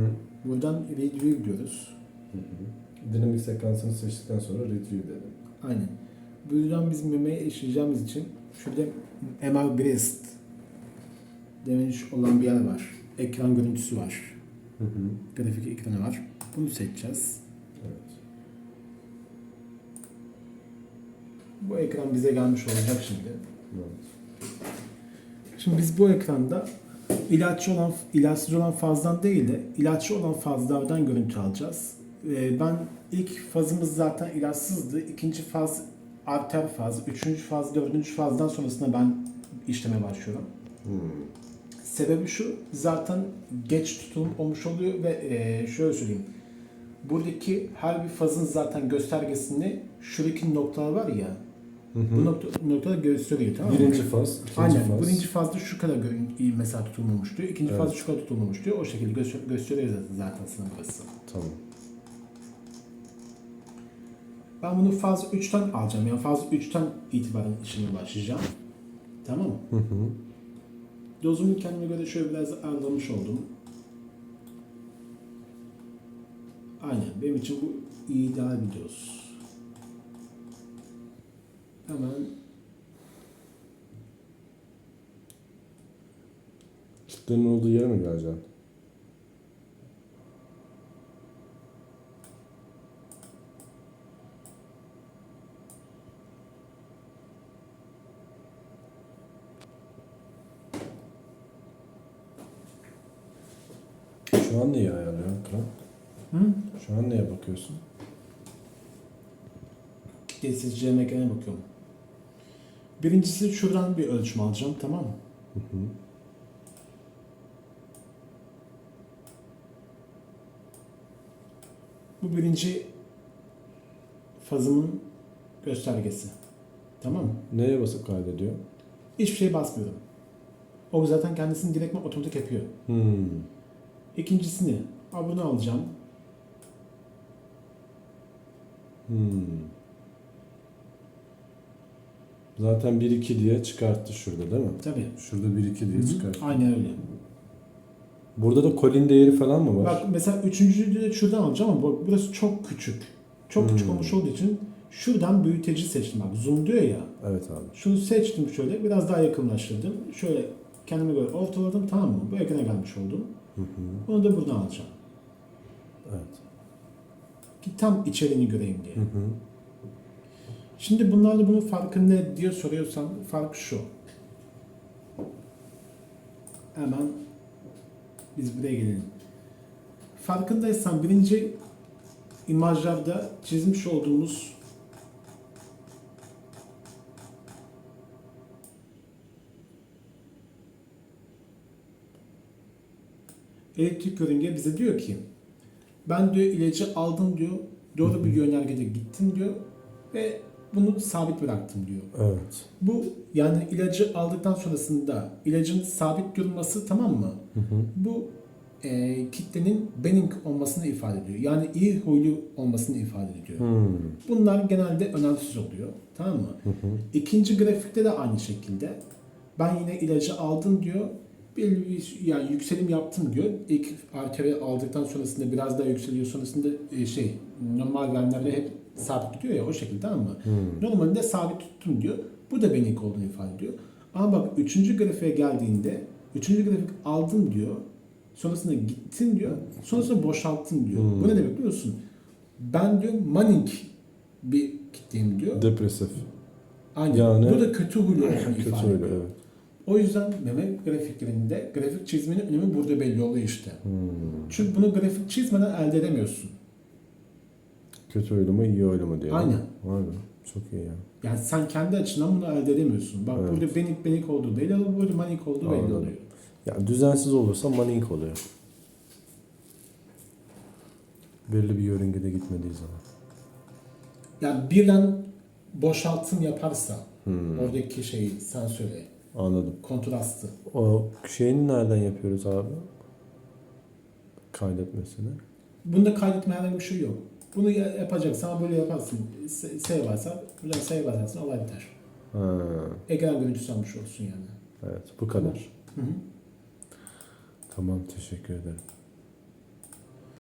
hı. Buradan review diyoruz. Hı hı. Dinamik sekansını seçtikten sonra retrieve dedim. Aynen. Buradan biz memeye işleyeceğimiz için şurada MR Breast demiş olan bir yer var. Ekran görüntüsü var. Hı hı. Grafik ekranı var. Bunu seçeceğiz. Evet. Bu ekran bize gelmiş olacak şimdi. Evet. Şimdi biz bu ekranda ilaççı olan, ilaçsız olan fazdan değil de ilaççı olan fazlardan görüntü alacağız. Ee, ben ilk fazımız zaten ilaçsızdı. İkinci faz arter faz, üçüncü faz, dördüncü fazdan sonrasında ben işleme başlıyorum. Hmm. Sebebi şu, zaten geç tutulum olmuş oluyor ve e, şöyle söyleyeyim. Buradaki her bir fazın zaten göstergesini şuradaki noktalar var ya, Hı hı. bu nokta, noktalar gösteriyor tamam mı? Birinci faz, ikinci Aynen. faz. Birinci fazda şu kadar gö- mesela tutulmamış diyor. İkinci Evet. fazda şu kadar tutulmamış diyor. O şekilde göster- gösteriyor zaten, zaten sana burası. Tamam. Ben bunu faz 3'ten alacağım. Yani faz 3'ten itibaren işine başlayacağım. Tamam mı? Hı hı. Dozumu kendime göre şöyle biraz ayarlamış oldum. Aynen. Benim için bu ideal bir doz. Hemen Kitlenin olduğu yere mi geleceksin? Şu an neye ayarlıyorsun Kral? Hı? Şu an neye bakıyorsun? kitlesizce mekana bakıyorum. Birincisi şuradan bir ölçüm alacağım tamam mı? Hı hı. Bu birinci fazımın göstergesi. Tamam mı? Neye basıp kaydediyor? Hiçbir şey basmıyorum. O zaten kendisini direktmen otomatik yapıyor. Hmm. İkincisini abone alacağım. Hmm. Zaten 1-2 diye çıkarttı şurada değil mi? Tabii. Şurada 1-2 diye çıkarttı. Aynen öyle. Burada da kolin değeri falan mı var? Bak mesela üçüncüyü de şuradan alacağım ama bu- burası çok küçük. Çok küçük Hmm. olmuş olduğu için şuradan büyüteci seçtim. Bak zoom diyor ya. Evet abi. Şunu seçtim şöyle biraz daha yakınlaştırdım. Şöyle kendime göre ortaladım tamam mı? Bu ekrana gelmiş oldum. Hı hı. Onu da buradan alacağım. Evet. Ki tam içeriğini göreyim diye. Hı hı. Şimdi bunlarla bunun farkı ne diye soruyorsan fark şu. Hemen biz buraya gelelim. Farkındaysan birinci imajlarda çizmiş olduğumuz elektrik yörünge bize diyor ki ben diyor ilacı aldım diyor doğru bir yönergede gittim diyor ve bunu sabit bıraktım diyor. Evet. Bu yani ilacı aldıktan sonrasında ilacın sabit durması tamam mı? Hı hı. Bu e, kitlenin benign olmasını ifade ediyor. Yani iyi huylu olmasını ifade ediyor. Hmm. Bunlar genelde önemsiz oluyor. Tamam mı? Hı hı. İkinci grafikte de aynı şekilde ben yine ilacı aldım diyor. Belli bir yani yükselim yaptım diyor. İlk arteri aldıktan sonrasında biraz daha yükseliyor. Sonrasında e, şey normal verimlerle hep sabit gidiyor ya o şekilde mı? Hmm. Normalde sabit tuttum diyor. Bu da benlik olduğunu ifade ediyor. Ama bak üçüncü grafiğe geldiğinde üçüncü grafik aldın diyor. Sonrasında gittin diyor. Sonrasında boşalttın diyor. Hmm. Bu ne demek biliyor musun? Ben diyor manik bir kitleyim diyor. Depresif. Aynen. Yani- Bu da kötü huylu olduğunu Kötü ifade öyle ediyor. evet. O yüzden meme grafiklerinde grafik çizmenin önemi burada belli oluyor işte. Hmm. Çünkü bunu grafik çizmeden elde edemiyorsun. Kötü oylama iyi oylama diyor. Aynen. Vay be. Çok iyi ya. Yani sen kendi açından bunu elde edemiyorsun. Bak Evet. burada benik benik olduğu belli oluyor, burada manik olduğu belli Anladım. oluyor. Ya düzensiz olursa manink oluyor. Belli bir yörüngede gitmediği zaman. Yani birden boşaltım yaparsa Hmm. oradaki şeyi sen söyle. Anladım. Kontrastı. O şeyini nereden yapıyoruz abi? Kaydetmesini. Bunda kaydetme herhangi bir şey yok. Bunu ya- yapacaksan böyle yaparsın. Save varsa, buradan save basarsın olay biter. Ha, Ekran görüntüsü almış olsun yani. evet bu kadar. Hı hı. Tamam teşekkür ederim.